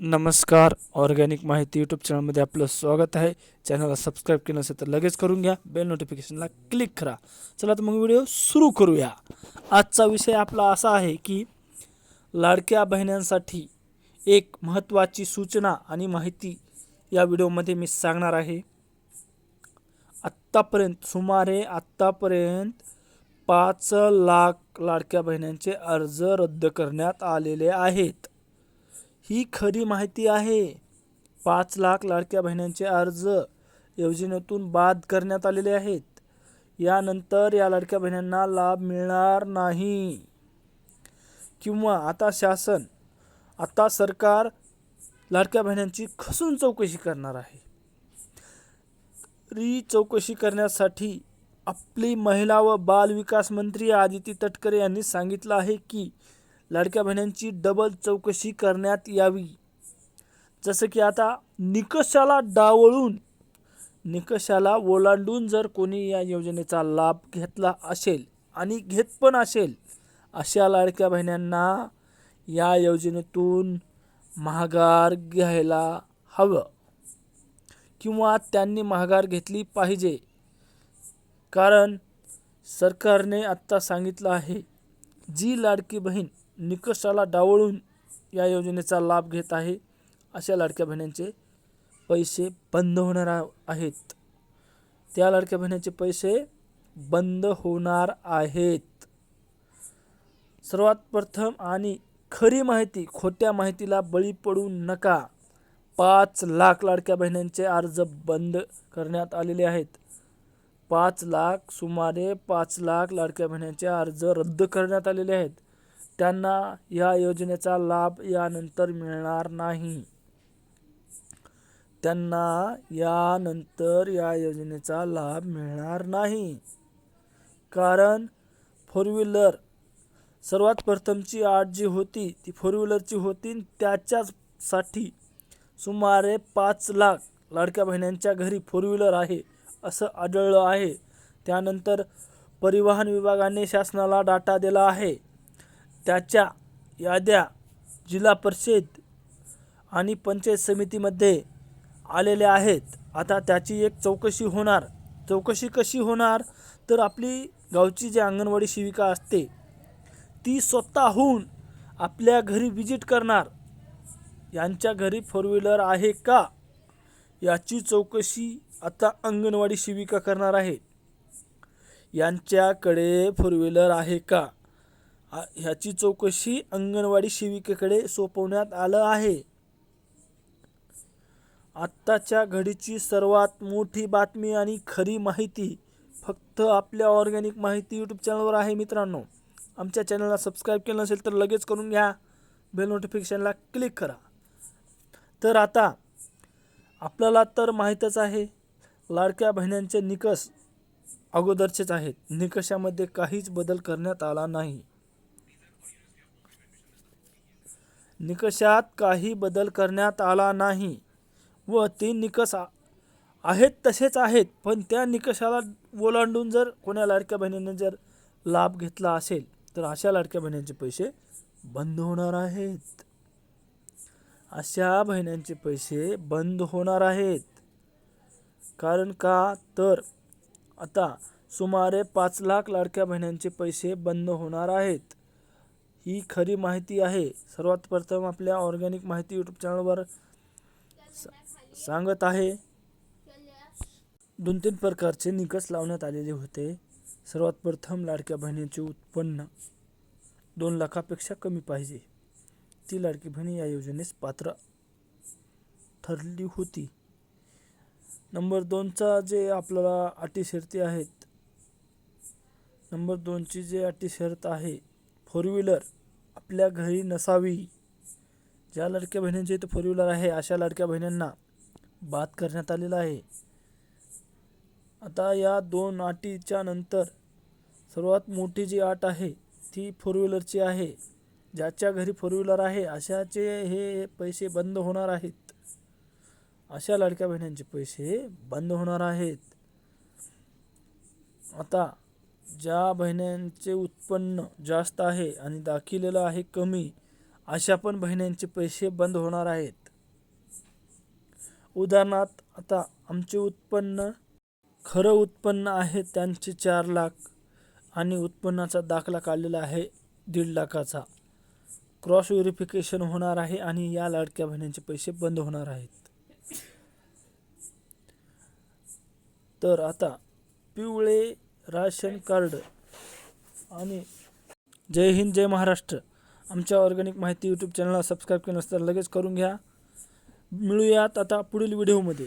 नमस्कार. ऑर्गॅनिक माहिती यूट्यूब चॅनलमध्ये आपलं स्वागत आहे. चॅनलला सबस्क्राईब केलं नसेल तर लगेच करून घ्या. बेल नोटिफिकेशनला क्लिक करा. चला तर मग व्हिडिओ सुरू करूया. आजचा विषय आपला असा आहे की लाडक्या बहिण्यांसाठी एक महत्त्वाची सूचना आणि माहिती या व्हिडिओमध्ये मी सांगणार आहे. आत्तापर्यंत सुमारे आत्तापर्यंत पाच लाख लाडक्या बहिण्यांचे अर्ज रद्द करण्यात आलेले आहेत. ही खरी माहिती आहे. पाच लाख लाडक्या बहिण्यांचे अर्ज योजनेतून बाद करण्यात आलेले आहेत. यानंतर या लाडक्या बहिण्यांना लाभ मिळणार नाही. किंवा आता शासन आता सरकार लाडक्या बहिण्यांची खसून चौकशी करणार आहे. री चौकशी करण्यासाठी आपली महिला व बाल विकास मंत्री आदिती तटकरे यांनी सांगितलं आहे की लाडक्या बहिण्यांची डबल चौकशी करण्यात यावी. जसं की आता निकषाला डावळून निकषाला ओलांडून जर कोणी या योजनेचा लाभ घेतला असेल आणि घेत पण असेल अशा लाडक्या बहिण्यांना या योजनेतून महागार घ्यायला हवं. किंवा त्यांनी महागार घेतली पाहिजे. कारण सरकारने आत्ता सांगितलं आहे जी लाडकी बहीण निकषाला डावळून या योजनेचा लाभ घेत आहे अशा लाडक्या बहिणींचे पैसे बंद होणार आहेत. त्या लाडक्या बहिणींचे पैसे बंद होणार आहेत. सर्वात प्रथम आणि खरी माहिती खोट्या माहितीला बळी पडू नका. पाच लाख लाडक्या बहिणींचे अर्ज बंद करण्यात आलेले आहेत. पाच लाख सुमारे पाच लाख लाडक्या बहिणींचे अर्ज रद्द करण्यात आलेले आहेत. त्यांना या योजनेचा लाभ यानंतर मिळणार नाही. त्यांना यानंतर या योजनेचा लाभ मिळणार नाही. कारण फोर व्हीलर सर्वात प्रथमची आठ जी होती ती फोर व्हीलरची होती त्याच्यासाठी सुमारे पाच लाख लाडक्या बहिण्यांच्या घरी फोर व्हीलर आहे असं आढळलं आहे. त्यानंतर परिवहन विभागाने शासनाला डाटा दिला आहे. त्याच्या याद्या जिल्हा परिषद आणि पंचायत समितीमध्ये आलेल्या आहेत. आता त्याची एक चौकशी होणार. चौकशी कशी होणार? तर आपली गावची जी अंगणवाडी शिविका असते ती स्वतःहून आपल्या घरी विजिट करणार. यांच्या घरी फोर व्हीलर आहे का? याची चौकशी आता अंगणवाडी शिविका करणार आहे. यांच्याकडे फोर व्हीलर आहे का? आ- ह्याची चौकशी अंगणवाडी सेविकेकडे सोपवण्यात आलं आहे. आत्ताच्या घडीची सर्वात मोठी बातमी आणि खरी माहिती फक्त आपल्या ऑर्गॅनिक माहिती यूट्यूब चॅनलवर आहे मित्रांनो. आमच्या चॅनलला सबस्क्राईब केलं नसेल तर लगेच करून घ्या. बेल नोटिफिकेशनला क्लिक करा. तर आता आपल्याला तर माहीतच आहे लाडक्या बहिण्यांचे निकष अगोदरचेच आहेत. निकषामध्ये काहीच बदल करण्यात आला नाही. निकषात काही बदल करण्यात आला नाही व ते निकष आहेत तसेच आहेत पण त्या निकषाला ओलांडून जर कोण्या लाडक्या बहिणीने जर लाभ घेतला असेल तर अशा लाडक्या बहिणींचे पैसे बंद होणार आहेत. अशा बहिण्यांचे पैसे बंद होणार आहेत. कारण का? तर आता सुमारे पाच लाख लाडक्या बहिण्यांचे पैसे बंद होणार आहेत. ही खरी माहिती आहे. सर्वात प्रथम आपल्या ऑर्गॅनिक माहिती यूट्यूब चॅनलवर सांगत आहे. दोन तीन प्रकारचे निकष लावण्यात आलेले होते. सर्वात प्रथम लाडक्या बहिणीचे उत्पन्न. दोन लाखापेक्षा कमी पाहिजे. ती लाडकी बहिणी या योजनेस पात्र ठरली होती. नंबर दोनचा जे आपल्याला अटी शर्ती आहेत. नंबर दोनची जे अटी शर्त आहे फोर व्हीलर आपल्या घरी नसावी. ज्या लाडक्या बहिणींच्या इथं फोर व्हीलर आहे अशा लाडक्या बहिणींना बाद करण्यात आलेला आहे. आता या दोन अटीच्या नंतर सर्वात मोठी जी आट आहे ती फोर व्हीलरची आहे. ज्याच्या घरी फोर व्हीलर आहे अशाचे हे पैसे बंद होणार आहेत. अशा लाडक्या बहिणींचे पैसे बंद होणार आहेत. आता ज्या बहिण्यांचे उत्पन्न जास्त आहे आणि दाखिलेलं आहे कमी अशा पण बहिण्यांचे पैसे बंद होणार आहेत. उदाहरणार्थ आता आमचे उत्पन्न खरं उत्पन्न आहे त्यांचे चार लाख आणि उत्पन्नाचा दाखला काढलेला आहे दीड लाखाचा. क्रॉस व्हेरिफिकेशन होणार आहे आणि या लाडक्या बहिणींचे पैसे बंद होणार आहेत. तर आता पिवळे राशन कार्ड आणि जय हिंद जय महाराष्ट्र. आमच्या ऑर्गॅनिक माहिती यूट्यूब चॅनलला सबस्क्राईब केलं नसतं लगेच करून घ्या. मिळूयात आता पुढील व्हिडिओमध्ये.